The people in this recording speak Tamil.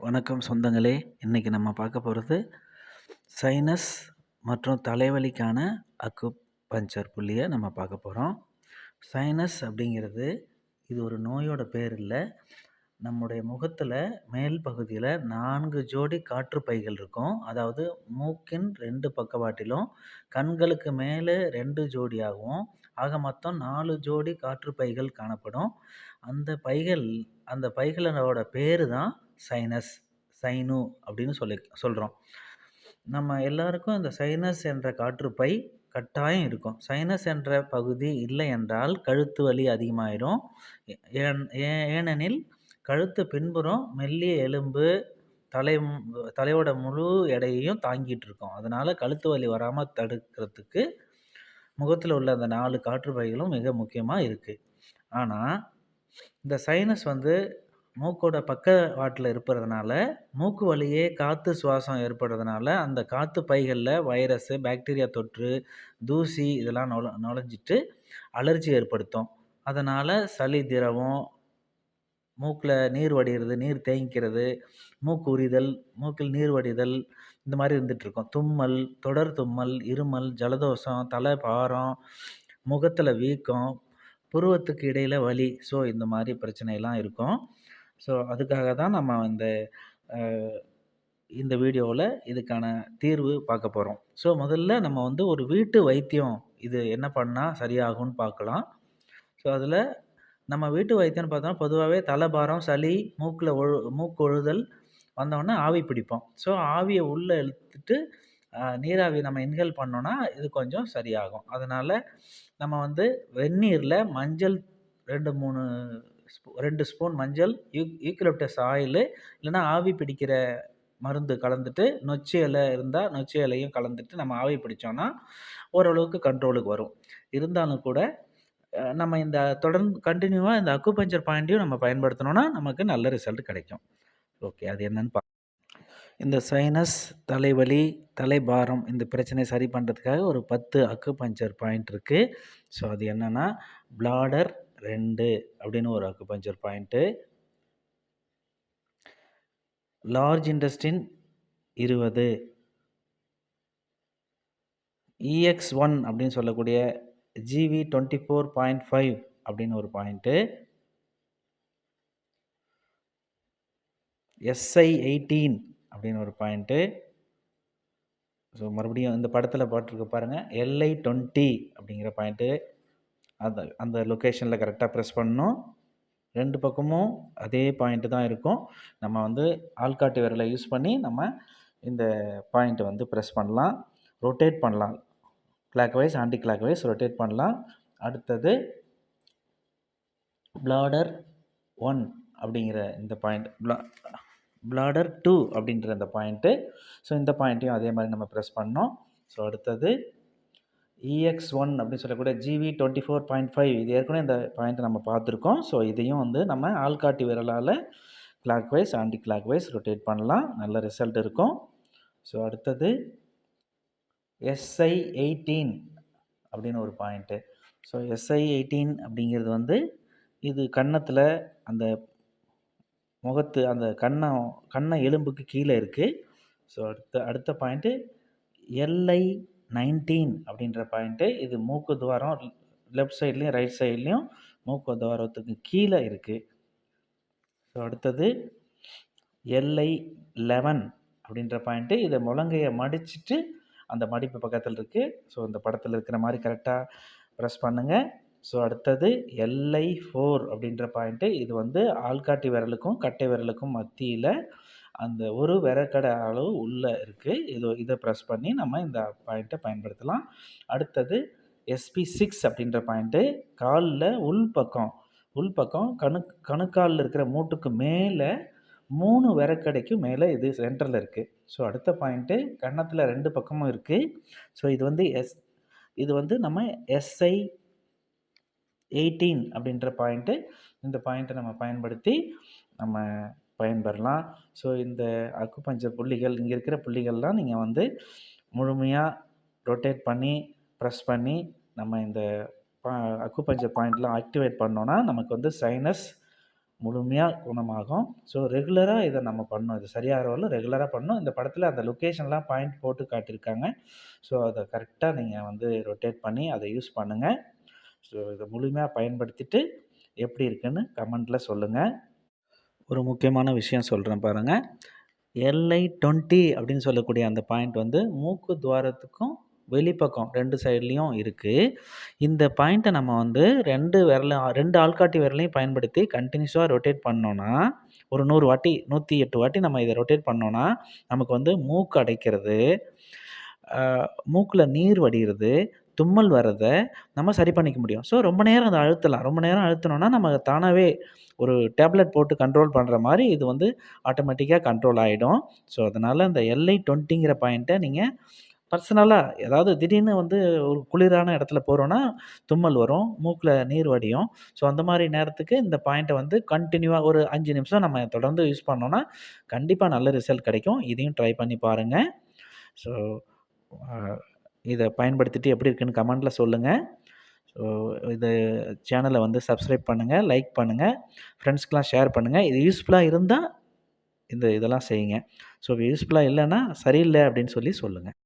வணக்கம் சொந்தங்களே. இன்றைக்கி நம்ம பார்க்க போகிறது சைனஸ் மற்றும் தலைவலிக்கான அக்கு பஞ்சர் புள்ளியை நம்ம பார்க்க போகிறோம் சைனஸ் அப்படிங்கிறது இது ஒரு நோயோட பேர் இல்லை. நம்முடைய முகத்தில் மேல் பகுதியில் நான்கு ஜோடி காற்றுப்பைகள் இருக்கும். அதாவது மூக்கின் ரெண்டு பக்கவாட்டிலும் கண்களுக்கு மேலே ரெண்டு ஜோடியாகவும் ஆக மொத்தம் நாலு ஜோடி காற்றுப்பைகள் காணப்படும். அந்த பைகள் அந்த பைகளோட பேர் தான் சைனஸ் சைனு அப்படின்னு சொல்லி சொல்கிறோம் நம்ம எல்லாருக்கும் இந்த சைனஸ் என்ற காற்றுப்பை கட்டாயம் இருக்கும். சைனஸ் என்ற பகுதி இல்லை என்றால் கழுத்து வலி அதிகமாயிரும். ஏன் ஏனெனில் கழுத்து பின்புறம் மெல்லிய எலும்பு தலை தலையோட முழு எடையையும் தாங்கிட்டு இருக்கோம். அதனால் கழுத்து வலி வராமல் தடுக்கிறதுக்கு முகத்தில் உள்ள அந்த நாலு காற்றுப்பைகளும் மிக முக்கியமாக இருக்குது ஆனால் இந்த சைனஸ் வந்து மூக்கோட பக்க வாட்டில் இருப்பதுனால மூக்கு வழியே காற்று சுவாசம் ஏற்படுறதுனால அந்த காற்று பைகளில் வைரஸு பாக்டீரியா தொற்று தூசி இதெல்லாம் நுழ நுழைஞ்சிட்டு அலர்ஜி ஏற்படுத்தும். அதனால் சளி திரவம் மூக்கில் நீர் வடிகிறது நீர் தேங்கிக்கிறது மூக்கு உரிதல் மூக்கில் நீர் வடிதல் இந்த மாதிரி இருந்துகிட்ருக்கும் தும்மல் தொடர் தும்மல் இருமல் ஜலதோஷம் தலை பாரம் முகத்தில் வீக்கம் புருவத்துக்கு இடையில் வலி. ஸோ இந்த மாதிரி பிரச்சனையெல்லாம் இருக்கும். ஸோ அதுக்காக தான் நம்ம இந்த இந்த வீடியோவில் இதுக்கான தீர்வு பார்க்க போகிறோம் ஸோ முதல்ல நம்ம வந்து ஒரு வீட்டு வைத்தியம் இது என்ன பண்ணால் சரியாகும்னு பார்க்கலாம். ஸோ அதில் நம்ம வீட்டு வைத்தியம்னு பார்த்தோம்னா பொதுவாகவே தலைபாரம் சளி மூக்கில் ஒழு மூக்கு ஒழுதல் வந்தோடனே ஆவி பிடிப்போம். ஸோ ஆவியை உள்ளே இழுத்துட்டு நீராவி நம்ம இன்ஹேல் பண்ணோன்னா இது கொஞ்சம் சரியாகும். அதனால் நம்ம வந்து வெந்நீரில் மஞ்சள் ரெண்டு மூணு ஸ்பூ ரெண்டு ஸ்பூன் மஞ்சள் யூ யூக்கலிப்டஸ் ஆயிலு இல்லைனா ஆவி பிடிக்கிற மருந்து கலந்துட்டு நொச்சி இலை இருந்தால் நொச்சி இலையும் கலந்துட்டு நம்ம ஆவி பிடிச்சோன்னா ஓரளவுக்கு கண்ட்ரோலுக்கு வரும். இருந்தாலும் கூட நம்ம இந்த தொடர்ந்து கண்டினியூவாக இந்த அக்குபஞ்சர் பாயிண்ட்டையும் நம்ம பயன்படுத்தினோன்னா நமக்கு நல்ல ரிசல்ட் கிடைக்கும். ஓகே அது என்னன்னு பா இந்த சைனஸ் தலைவலி தலைபாரம் இந்த பிரச்சனையை சரி பண்ணுறதுக்காக ஒரு பத்து அக்கு பஞ்சர் பாயிண்ட் இருக்குது ஸோ அது என்னென்னா பிளாடர் ரெண்டு அப்படின்னு ஒரு அக்குபஞ்சர் பாயிண்ட்டு லார்ஜ் இண்டஸ்டின் இருபது. இஎக்ஸ் ஒன் அப்படின்னு சொல்லக்கூடிய GV twenty four point five அப்படின்னு ஒரு பாயிண்ட்டு எஸ்ஐ எயிட்டீன் அப்படின்னு ஒரு பாயிண்ட்டு ஸோ மறுபடியும் இந்த படத்தில் போட்டிருக்க பாருங்கள் எல்ஐ டுவெண்ட்டி அப்படிங்கிற பாயிண்ட்டு அந்த அந்த லொக்கேஷனில் கரெக்டாக ப்ரெஸ் பண்ணணும். ரெண்டு பக்கமும் அதே பாயிண்ட்டு தான் இருக்கும். நம்ம வந்து ஆள்காட்டு விரலை யூஸ் பண்ணி நம்ம இந்த பாயிண்ட்டை வந்து ப்ரெஸ் பண்ணலாம். ரொட்டேட் பண்ணலாம். Clockwise anti clock wise rotate பண்ணலாம். அடுத்தது பிளாடர் ஒன் அப்படிங்கிற இந்த பாயிண்ட் பிளா பிளாடர் டூ அப்படின்ற அந்த பாயிண்ட்டு ஸோ இந்த பாயிண்ட்டையும் அதே மாதிரி நம்ம ப்ரெஸ் பண்ணோம். ஸோ அடுத்தது இஎக்ஸ் ஒன் அப்படின்னு சொல்லக்கூடிய GV twenty four point five இது ஏற்கனவே இந்த பாயிண்ட்டை நம்ம பார்த்துருக்கோம். ஸோ இதையும் வந்து நம்ம ஆள்காட்டி விரலால் clockwise anti clock wise rotate பண்ணலாம். நல்ல ரிசல்ட் இருக்கும். ஸோ அடுத்தது எஸ்ஐ எயிட்டீன் அப்படின்னு ஒரு பாயிண்ட்டு ஸோ எஸ்ஐ எயிட்டீன் அப்படிங்கிறது வந்து இது கன்னத்தில் அந்த முகத்து அந்த கண்ணை கண்ணை எலும்புக்கு கீழே இருக்குது ஸோ அடுத்த அடுத்த பாயிண்ட்டு எல்ஐ நைன்டீன் அப்படின்ற பாயிண்ட்டு இது மூக்கு துவாரம் லெஃப்ட் சைட்லேயும் ரைட் சைட்லேயும் மூக்கு துவாரத்துக்கு கீழே இருக்குது ஸோ அடுத்தது எல்ஐ லெவன் அப்படின்ற பாயிண்ட்டு இதை முழங்கையை மடிச்சுட்டு அந்த மடிப்பு பக்கத்தில் இருக்குது ஸோ இந்த படத்தில் இருக்கிற மாதிரி கரெக்டாக ப்ரெஸ் பண்ணுங்கள் ஸோ அடுத்தது எல்ஐ ஃபோர் அப்படின்ற பாயிண்ட்டு இது வந்து ஆள்காட்டி விரலுக்கும் கட்டை விரலுக்கும் மத்தியில் அந்த ஒரு விரக்கடை அளவு உள்ளே இருக்குது இது இதை ப்ரெஸ் பண்ணி நம்ம இந்த பாயிண்ட்டை பயன்படுத்தலாம். அடுத்தது எஸ்பி சிக்ஸ் அப்படின்ற பாயிண்ட்டு காலில் உள் பக்கம் உள் பக்கம் கணு கணுக்காலில் இருக்கிற மூட்டுக்கு மேலே மூணு விரக்கடைக்கு மேலே இது சென்டரில் இருக்குது ஸோ அடுத்த பாயிண்ட்டு கன்னத்தில் ரெண்டு பக்கமும் இருக்குது ஸோ இது வந்து எஸ் இது வந்து நம்ம எஸ்ஐ எயிட்டீன் அப்படின்ற பாயிண்ட்டு இந்த பாயிண்ட்டை நம்ம பயன்படுத்தி நம்ம பயன்பெறலாம். ஸோ இந்த அக்குபஞ்சர் புள்ளிகள் இங்கே இருக்கிற புள்ளிகள்லாம் நீங்கள் வந்து முழுமையாக ரொட்டேட் பண்ணி ப்ரெஸ் பண்ணி நம்ம இந்த பா பஞ்ச பாயிண்ட்லாம் ஆக்டிவேட் பண்ணோன்னா நமக்கு வந்து சைனஸ் முழுமையாக குணமாகும். ஸோ ரெகுலராக இதை நம்ம பண்ணணும் இது சரியாகிற ரெகுலராக பண்ணணும் இந்த படத்தில் அந்த லொக்கேஷன்லாம் பாயிண்ட் போட்டு காட்டியிருக்காங்க. ஸோ அதை கரெக்டாக நீங்கள் வந்து ரொட்டேட் பண்ணி அதை யூஸ் பண்ணுங்கள் ஸோ இதை முழுமையாக பயன்படுத்திட்டு எப்படி இருக்குன்னு கமெண்ட்டில் சொல்லுங்கள் ஒரு முக்கியமான விஷயம் சொல்கிறேன் பாருங்கள் எல்ஐ டுவெண்ட்டி அப்படின்னு சொல்லக்கூடிய அந்த பாயிண்ட் வந்து மூக்கு துவாரத்துக்கும் வெளிப்பக்கம் ரெண்டு சைட்லேயும் இருக்குது இந்த பாயிண்ட்டை நம்ம வந்து ரெண்டு விரல ரெண்டு ஆள்காட்டி விரலையும் பயன்படுத்தி கண்டினியூஸாக ரொட்டேட் பண்ணோன்னா ஒரு நூறு வாட்டி நூற்றி எட்டு வாட்டி நம்ம இதை ரொட்டேட் பண்ணோன்னா நமக்கு வந்து மூக்கு அடைக்கிறது மூக்கில் நீர் வடிகிறது தும்மல் வர்றதை நம்ம சரி பண்ணிக்க முடியும். ஸோ ரொம்ப நேரம் அதை அழுத்தலாம். ரொம்ப நேரம் அழுத்தினோன்னா நம்ம தானாகவே ஒரு டேப்லெட் போட்டு கண்ட்ரோல் பண்ணுற மாதிரி இது வந்து ஆட்டோமேட்டிக்காக கண்ட்ரோல் ஆகிடும் ஸோ அதனால் அந்த எல்ஐ டுவெண்ட்டிங்கிற பாயிண்ட்டை நீங்கள் பர்சனலாக ஏதாவது திடீர்னு வந்து ஒரு குளிரான இடத்துல போகிறோன்னா தும்மல் வரும் மூக்கில் நீர் வடியும். ஸோ அந்த மாதிரி நேரத்துக்கு இந்த பாயிண்ட்டை வந்து கண்டினியூவாக ஒரு அஞ்சு நிமிஷம் நம்ம தொடர்ந்து யூஸ் பண்ணோன்னா கண்டிப்பாக நல்ல ரிசல்ட் கிடைக்கும். இதையும் ட்ரை பண்ணி பாருங்கள் ஸோ இதை பயன்படுத்திட்டு எப்படி இருக்குன்னு கமெண்ட்டில் சொல்லுங்கள் ஸோ இது சேனலை வந்து சப்ஸ்கிரைப் பண்ணுங்கள் லைக் பண்ணுங்கள் ஃப்ரெண்ட்ஸ்க்கெலாம் ஷேர் பண்ணுங்கள் இது யூஸ்ஃபுல்லாக இருந்தால் இந்த இதெல்லாம் செய்யுங்க. ஸோ யூஸ்ஃபுல்லாக இல்லைன்னா சரியில்லை அப்படின்னு சொல்லி சொல்லுங்கள்